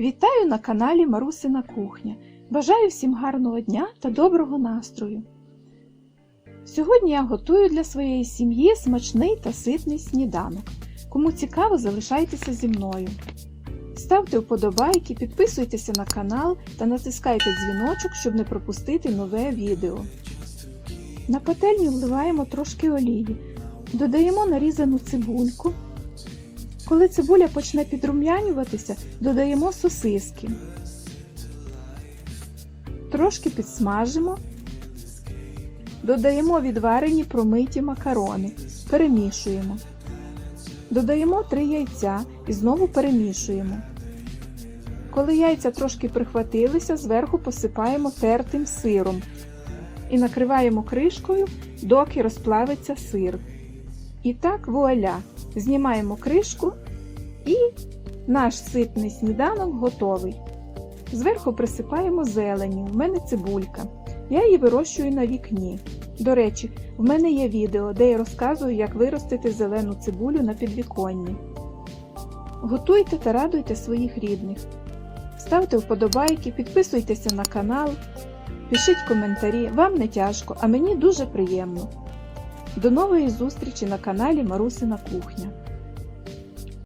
Вітаю на каналі Марусина Кухня. Бажаю всім гарного дня та доброго настрою. Сьогодні я готую для своєї сім'ї смачний та ситний сніданок. Кому цікаво, залишайтеся зі мною. Ставте вподобайки, підписуйтеся на канал та натискайте дзвіночок, щоб не пропустити нове відео. На пательню вливаємо трошки олії, додаємо нарізану цибульку. Коли цибуля почне підрум'янюватися, додаємо сосиски. Трошки підсмажимо. Додаємо відварені промиті макарони. Перемішуємо. Додаємо 3 яйця і знову перемішуємо. Коли яйця трошки прихватилися, зверху посипаємо тертим сиром і накриваємо кришкою, доки розплавиться сир. І так вуаля, знімаємо кришку і наш ситний сніданок готовий. Зверху присипаємо зеленю, в мене цибулька. Я її вирощую на вікні. До речі, в мене є відео, де я розказую, як виростити зелену цибулю на підвіконні. Готуйте та радуйте своїх рідних. Ставте вподобайки, підписуйтеся на канал, пишіть коментарі, вам не тяжко, а мені дуже приємно. До нової зустрічі на каналі Марусина Кухня.